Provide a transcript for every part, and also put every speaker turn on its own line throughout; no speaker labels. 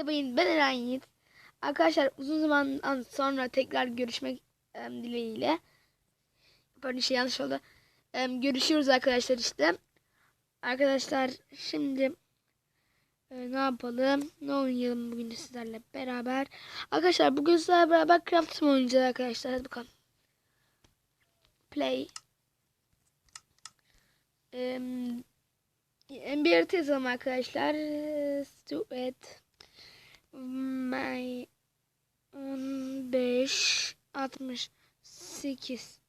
Merhabayın ben Eren Yiğit. Arkadaşlar uzun zaman sonra tekrar görüşmek em, dileğiyle. Pardon şey yanlış oldu. Em, görüşüyoruz arkadaşlar işte. Arkadaşlar şimdi e, ne yapalım? Ne oynayalım bugün de sizlerle beraber? Arkadaşlar bugün sizlerle beraber Craft mı oynayacağız arkadaşlar? Hadi bakalım. Play. Bir harita yazalım arkadaşlar. Stuart. My 15 68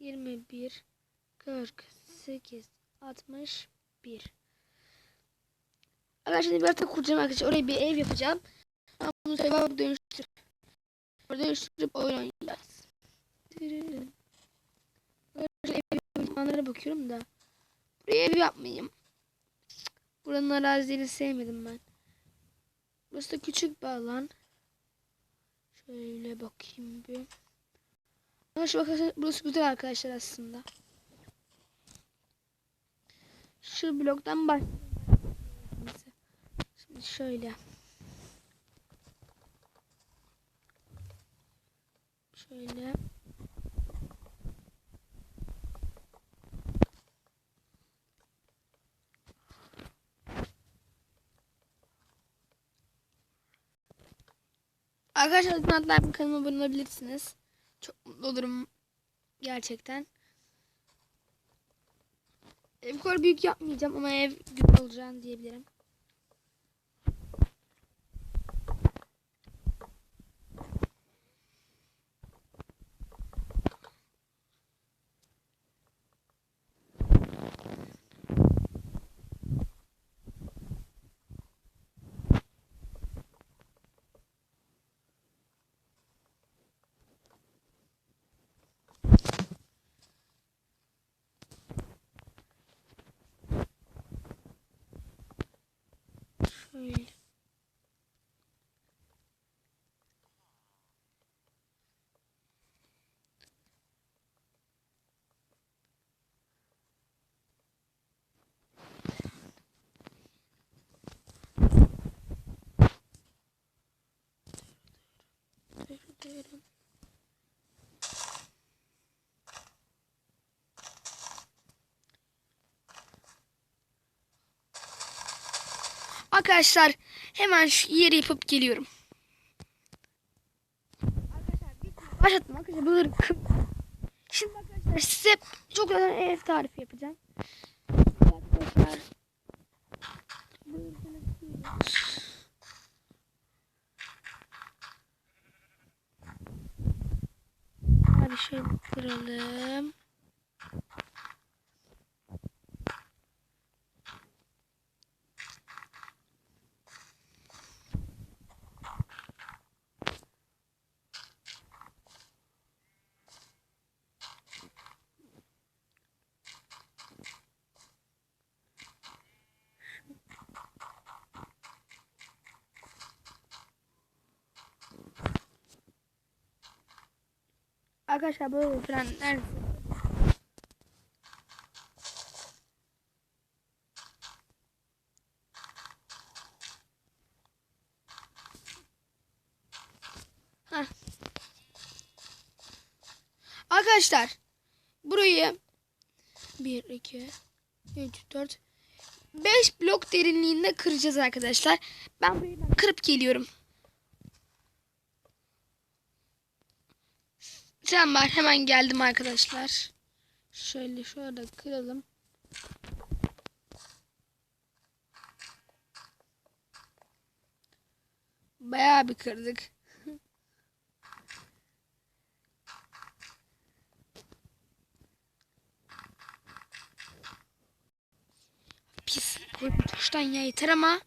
21 48 61 Arkadaşlar bir harita kuracağım arkadaşlar. Oraya bir ev yapacağım. Ben bunu survival dönüştürüp orada dönüştürüp oyun oynayacağız. Arkadaşlar ev imkanlara bakıyorum da. Buraya ev yapmayayım. Buranın arazileri sevmedim ben. Burası da küçük bir alan. Şöyle bakayım bir. Ama şu arkadaşlar burası güzel arkadaşlar aslında. Şu bloktan baş. Şimdi şöyle. Şöyle. Arkadaşlar lütfen like kanalıma abone olabilirsiniz. Çok mutlu olurum. Gerçekten. Ev kadar büyük yapmayacağım ama ev güzel olacağını diyebilirim. Şöyle. Arkadaşlar hemen şu yeri yapıp geliyorum. Arkadaşlar başlattım arkadaşlar. Şimdi arkadaşlar size çok güzel ev tarifi yapacağım. Arkadaşlar Hadi şöyle kıralım. Arkadaşlar böyle frenler Heh. Arkadaşlar burayı 1 2 3 4 5 blok derinliğinde kıracağız arkadaşlar. Ben burayı kırıp geliyorum. Sen var hemen geldim arkadaşlar. Şöyle şöyle kıralım. Bayağı bir kırdık. Pis. Tuştan ya yeter ama.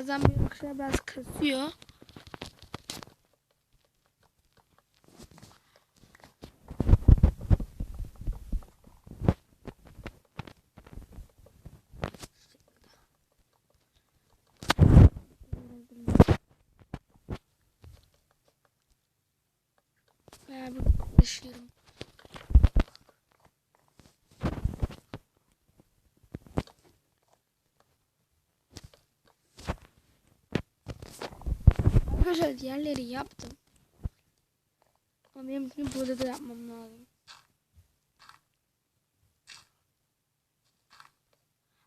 Bazen böyle arkadaşlar biraz kasıyor. Bayağı bir taşıyorum. Arkadaşlar diğerleri yaptım. Ama benim bunu burada da yapmam lazım.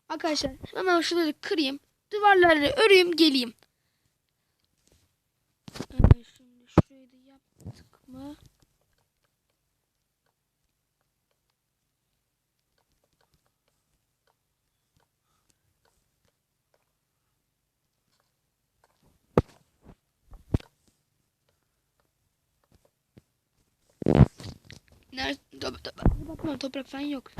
Arkadaşlar hemen şuraları kırayım. Duvarları öreyim geleyim. Evet, şimdi şurayı da yaptık mı? Nerede? Bakma toprak falan yok.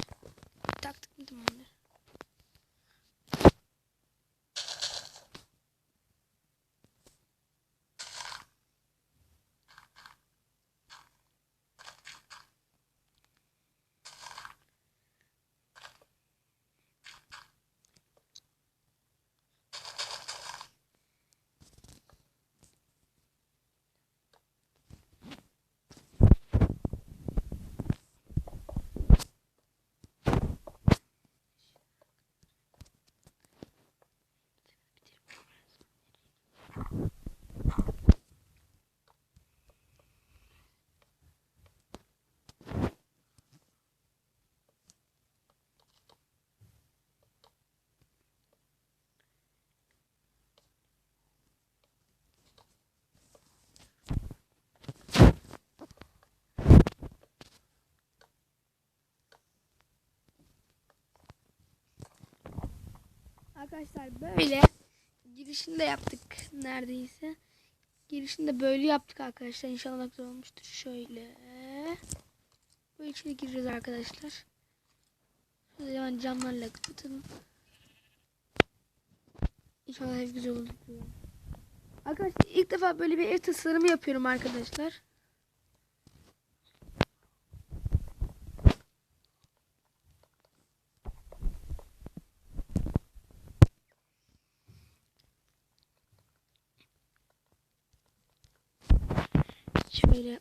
Arkadaşlar böyle girişini de yaptık neredeyse. Girişini de böyle yaptık arkadaşlar. İnşallah güzel olmuştur. Şöyle. Böyle içeri gireceğiz arkadaşlar. Şöyle hemen camlarla kapatalım. İnşallah güzel olur. Arkadaşlar ilk defa böyle bir ev tasarımı yapıyorum arkadaşlar. Şöyle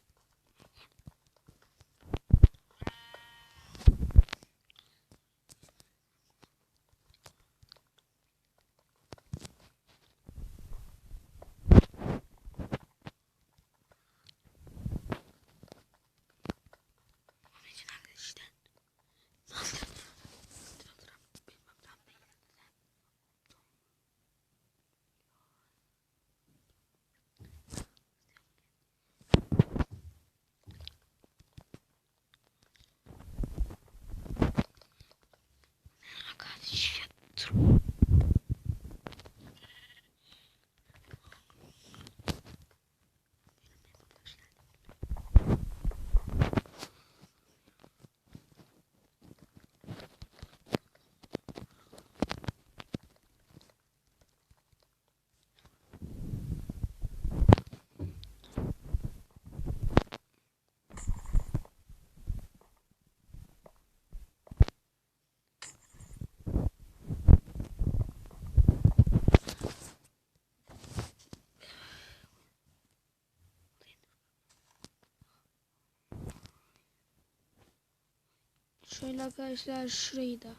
Şöyle arkadaşlar şurayı da.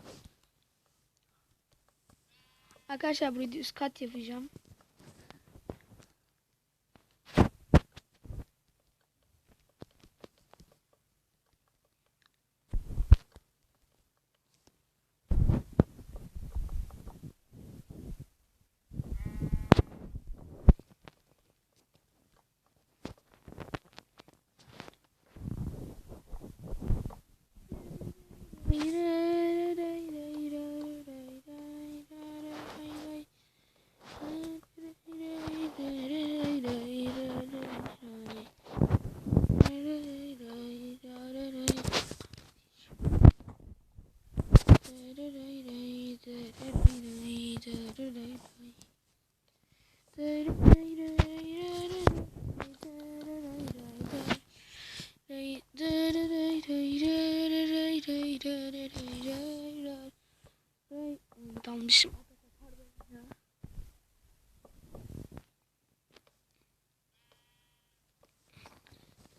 Arkadaşlar burayı da üst kat yapacağım. Almışım.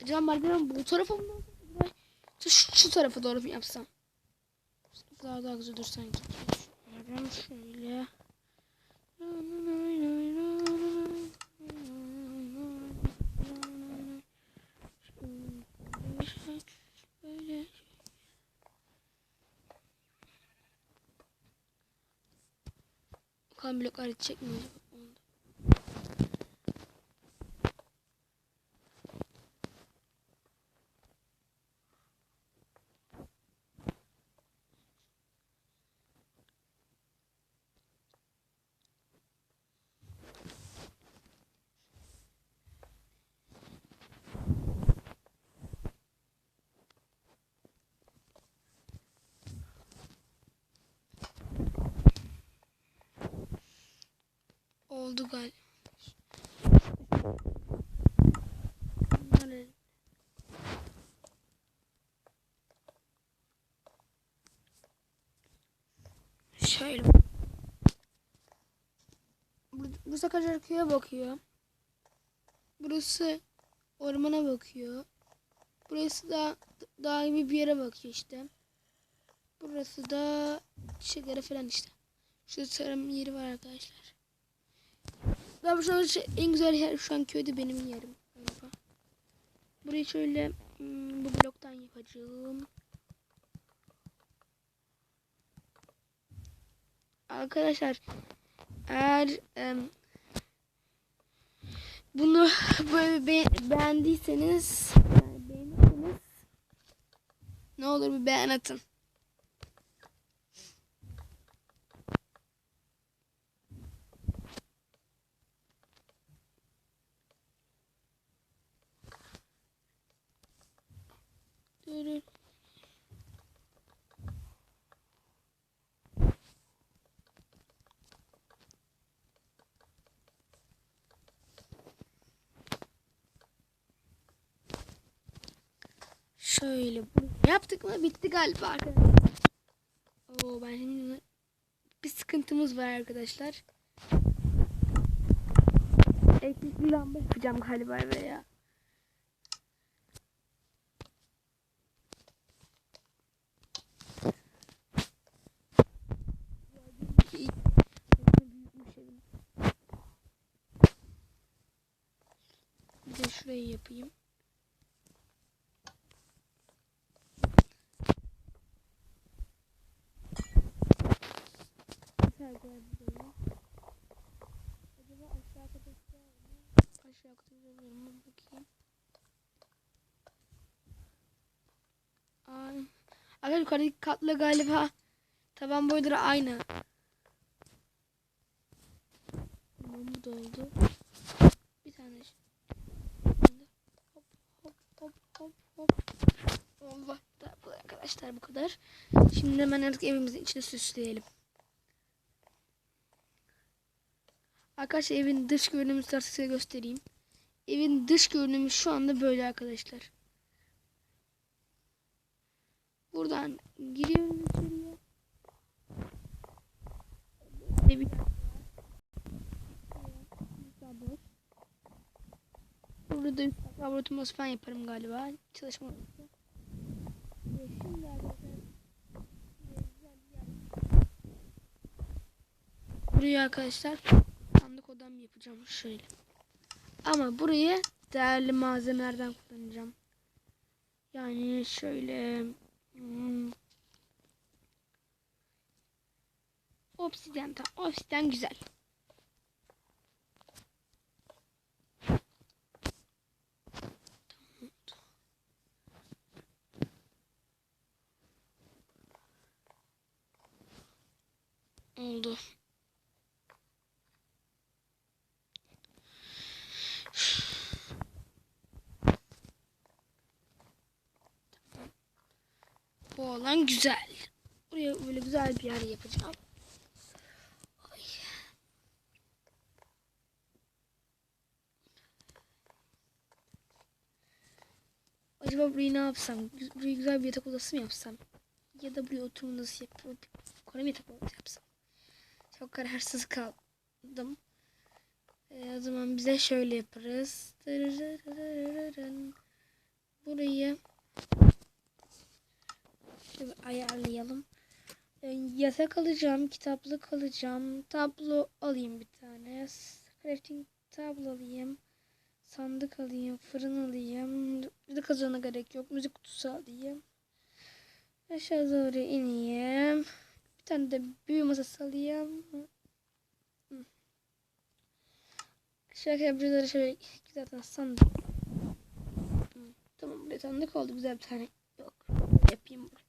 Acaba merdiven bu tarafa mı? olsa, Şu, şu tarafa doğru mu yapsam? Daha daha güzel dur sanki. Merdiven şöyle. Böyle. Bakalım bloklar yetecek mi acaba? Oldu. Galiba. Şöyle. Bu, Sakarca köye bakıyor. Burası ormana bakıyor. Burası da dağ gibi bir yere bakıyor işte. Burası da çiçeklere falan işte. Şurada tarım yeri var arkadaşlar. Ben şu an şey- en güzel yer şu an köyde benim yerim. Burayı şöyle hmm, bu bloktan yapacağım. Arkadaşlar eğer em, bunu böyle be- beğendiyseniz yani beğenirseniz ne olur bir beğen atın. Durun. Şöyle bunu yaptık mı bitti galiba arkadaşlar. Oo ben şimdi bir sıkıntımız var arkadaşlar. Elektrikli lamba yapacağım galiba eve ya. İyi. Büyükmüş evim. Bir de şurayı yapayım. Acaba aşağı mi? Aşağı olur mu? Bakayım. Ay. Arkadaşlar yukarıdaki katla galiba taban boyları aynı. Tamam bu da oldu. Bir tane. Şimdi hop hop. Allah da bu arkadaşlar bu kadar. Şimdi hemen artık evimizin içine süsleyelim. Arkadaşlar evin dış görünümünü size göstereyim. Evin dış görünümü şu anda böyle arkadaşlar. Buradan giriyoruz içeriye. Evi Burada üst falan yaparım galiba. Çalışma odası. Buraya arkadaşlar sandık odam yapacağım şöyle. Ama burayı değerli malzemelerden kullanacağım. Yani şöyle hmm, obsidyen tamam obsidyen güzel. Oldu. Bu olan güzel. Buraya böyle güzel bir yer yapacağım. Ay. Acaba burayı ne yapsam? Burayı güzel bir yatak odası mı yapsam? Ya da buraya oturma odası yapıp mı yatak odası yapsam? Çok kararsız kaldım. Ee, o zaman bize şöyle yaparız. Burayı şöyle ayarlayalım. Ee, yatak alacağım, kitaplık alacağım, tablo alayım bir tane. Crafting tablo alayım. Sandık alayım, fırın alayım. Bir de kazana gerek yok. Müzik kutusu alayım. Aşağı doğru ineyim. Bir tane de büyü masası alayım. Şöyle buraları şöyle zaten sandık. Tamam buraya sandık oldu. Güzel bir tane. Yok. Yapayım buraya.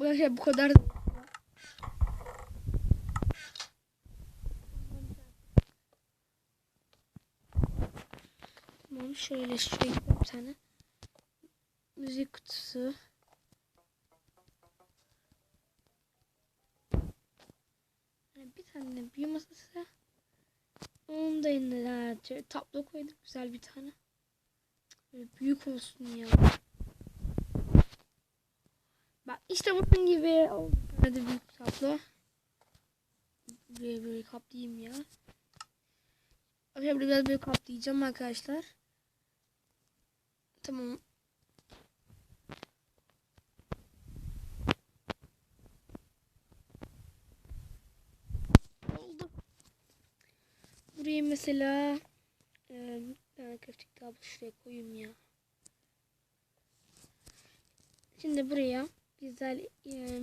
Bu şey bu kadar. Tamam şöyle şuraya bir tane müzik kutusu. Bir tane büyü masası. Onun da yine tablo koyduk güzel bir tane. Böyle büyük olsun ya. İşte bunun gibi oldu. Hadi büyük tablo. Böyle böyle kaplayayım ya. Şöyle biraz böyle kaplayacağım arkadaşlar. Tamam. Oldu. Buraya mesela e, tane köftek tablo şuraya koyayım ya. Şimdi buraya güzel e,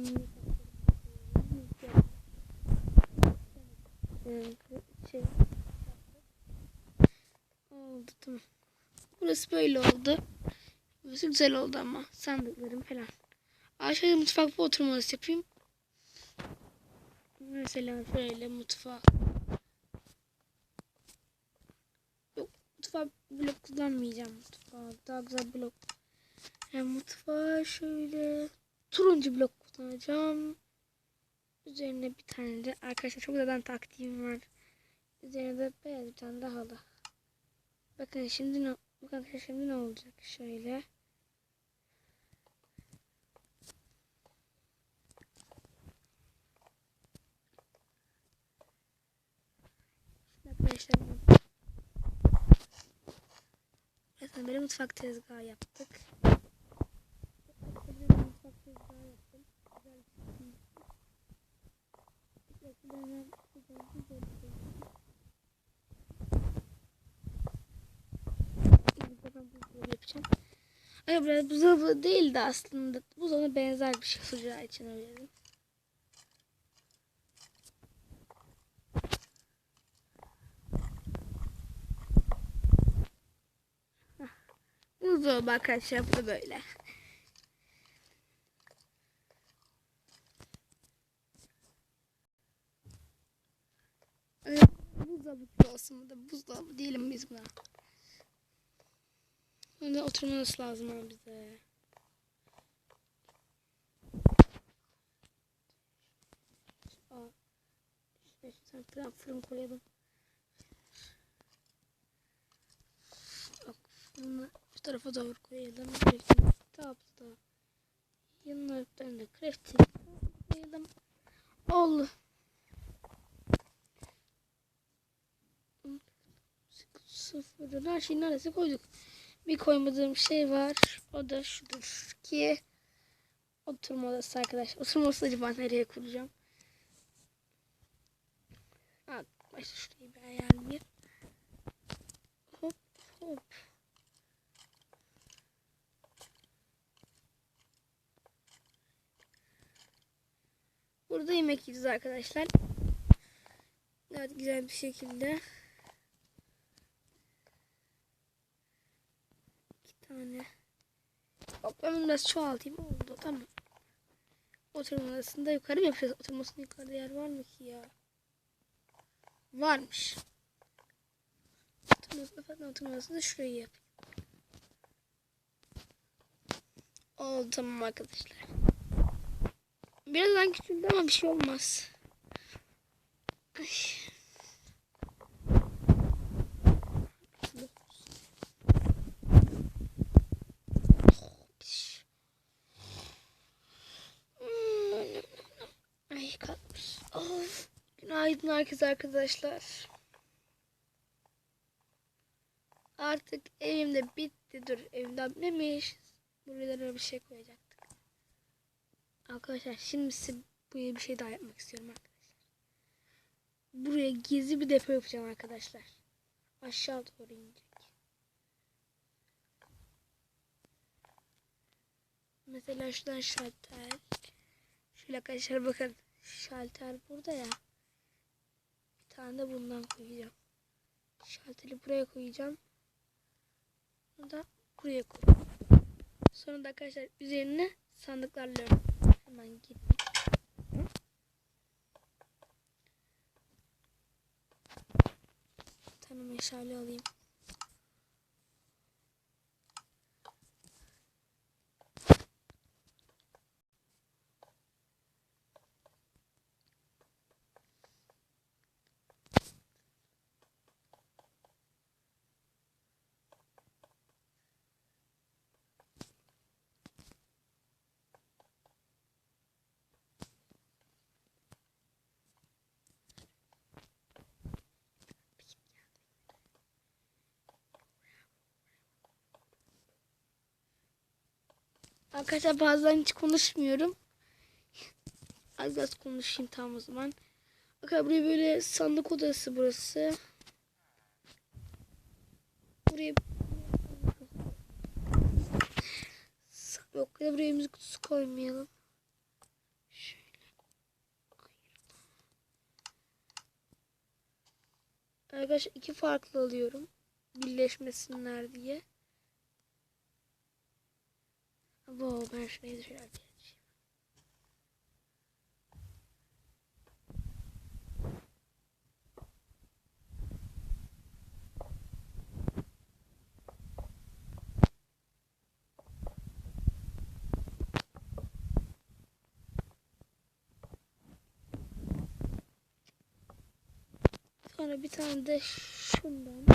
şey oldu tamam. Burası böyle oldu. Burası güzel oldu ama sandıklarım falan. Aşağıya mutfak bir oturma odası yapayım. Mesela şöyle mutfağı. Yok mutfağı blok kullanmayacağım. Mutfağı daha güzel blok. Yani mutfağı şöyle turuncu blok kullanacağım. Üzerine bir tane de arkadaşlar çok zaten taktiğim var. Üzerine de beyaz bir tane daha halı. Bakın şimdi ne bakın şimdi ne olacak şöyle. Arkadaşlar Bakın böyle mutfak tezgahı yaptık. Yaptım. Güzel yapacağım. Ay biraz buzdolabı değil de aslında buzdolabına benzer bir şey sıcağı için öyle dedim. Buzdolabı arkadaşlar bu böyle. Ay, Buzdolabı olsun bu da buzdolabı diyelim biz buna. Önde oturmanız lazım ama bize. Aa, işte şu tane fırın, koyalım. Yok, fırını şu tarafa doğru koyalım. Bir tane de crafting koyalım. Oldu. Sıfırın her şeyi neredeyse koyduk. Bir koymadığım şey var. O da şudur ki oturma odası arkadaşlar. Oturma odası acaba nereye kuracağım? Ha, başta şurayı bir ayarlayayım. Hop hop. Burada yemek yiyeceğiz arkadaşlar. Gayet güzel bir şekilde. Tane. Hop ben biraz çoğaltayım. Oldu tamam. Oturma odasında yukarı mı yapacağız? Oturmasında yukarıda yer var mı ki ya? Varmış. Oturma odasında, oturma odasında şurayı yap. Oldu tamam arkadaşlar. Birazdan küçüldü ama bir şey olmaz. Ay. Günaydın herkese arkadaşlar. Artık evimde bitti. Dur evimde bitmemiş. Buralara bir şey koyacaktık. Arkadaşlar şimdi size buraya bir şey daha yapmak istiyorum arkadaşlar. Buraya gizli bir depo yapacağım arkadaşlar. Aşağı doğru inecek. Mesela şuradan şalter. Şöyle arkadaşlar bakın. Şalter burada ya. Tane de bundan koyacağım. Şalteri buraya koyacağım. Bunu da buraya koyacağım. Sonra da arkadaşlar üzerine sandıklarla. Hemen gidin. Bir tane meşale alayım. Arkadaşlar bazen hiç konuşmuyorum. Az biraz konuşayım tamam o zaman. Arkadaşlar buraya böyle sandık odası burası. Buraya Yok ya buraya müzik kutusu koymayalım. Arkadaşlar iki farklı alıyorum. Birleşmesinler diye. Wow, ben şurayı şöyle. Sonra bir tane de şundan,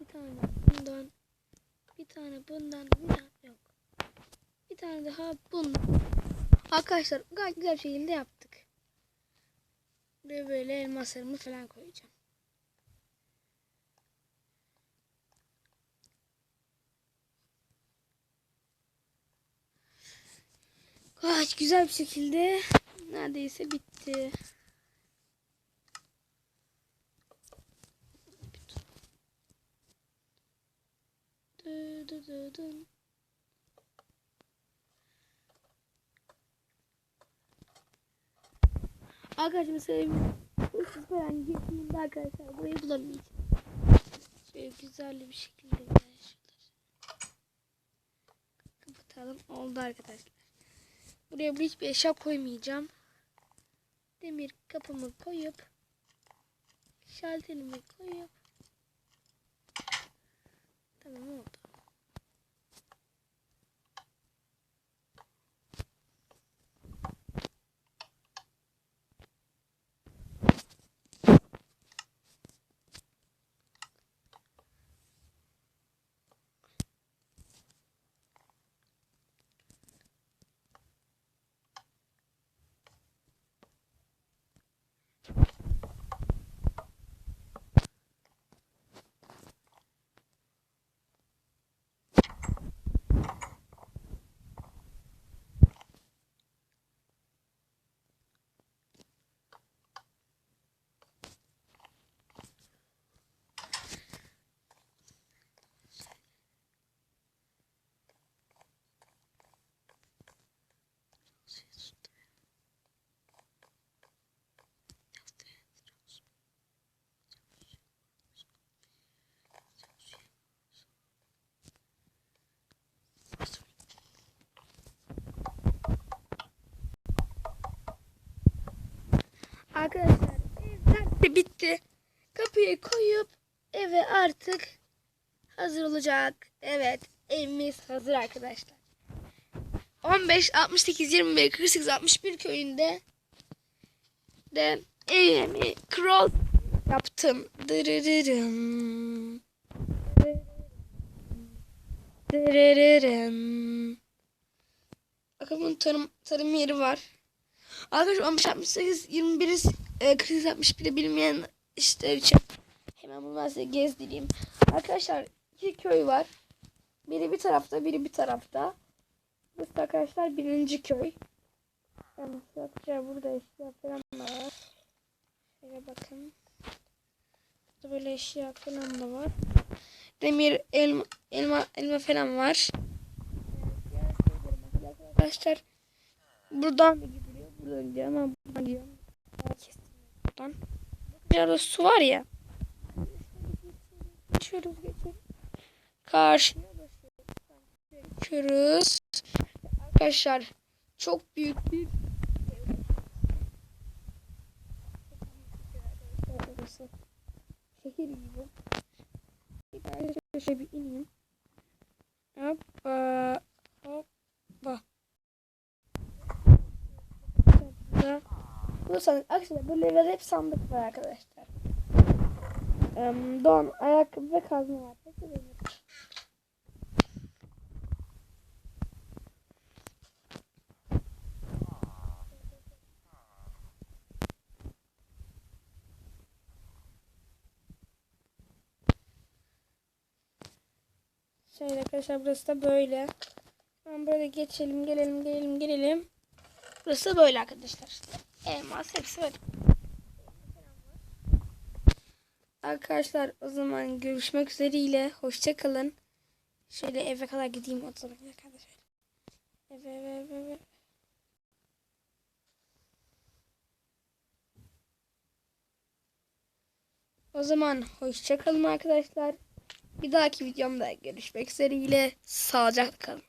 bir tane bundan, bir tane bundan, bir tane yok. Bir tane daha bundan. Arkadaşlar gayet güzel bir şekilde yaptık. Buraya böyle elmaslarımı falan koyacağım. Gayet güzel bir şekilde neredeyse bitti. Dı dı dı dın. Arkadaşlar mesela hırsız falan gittiğimde arkadaşlar burayı bulamayacağım. Şöyle güzel bir şekilde. Kapatalım. Oldu arkadaşlar. Buraya hiçbir eşya koymayacağım. Demir kapımı koyup şalterimi koyup tamam oldu. Arkadaşlar evler de bitti. Kapıyı koyup eve artık hazır olacak. Evet evimiz hazır arkadaşlar. 15, 68, 21, 48, 61 köyünde de evimi kral yaptım. Dırırırım. Dırırırım. Bakın bunun tarım, tarım yeri var. Arkadaşlar 15, 68, 21 e, 4061'i bilmeyen işte için hemen bunu ben size gezdireyim. Arkadaşlar iki köy var. Biri bir tarafta, biri bir tarafta. Burası arkadaşlar birinci köy. Yani arkadaşlar burada eşya falan var. Şöyle bakın. Burada böyle eşya falan da var. Demir, elma, elma, elma falan var. Arkadaşlar buradan. Buradan gidiyor ama buradan gidiyor. Buradan. Burada su var ya. Geçiyoruz geçiyoruz. Karşıya geçiyoruz. Arkadaşlar çok büyük bir. Şehir gibi. Bir şöyle bir ineyim. Hoppa. Hoppa. Burada. Bu sandık. Aksine böyle evlerde hep sandık var arkadaşlar. Em, don, ayakkabı ve kazma var. Hepsi benim. Şöyle arkadaşlar burası da böyle. Tamam böyle geçelim gelelim gelelim gelelim. Burası böyle arkadaşlar. İşte elmas hepsi böyle. Arkadaşlar o zaman görüşmek üzereyle. Hoşça kalın. Şöyle eve kadar gideyim o zaman arkadaşlar. Eve eve eve eve. O zaman hoşça kalın arkadaşlar. Bir dahaki videomda görüşmek üzereyle. Sağlıcakla kalın.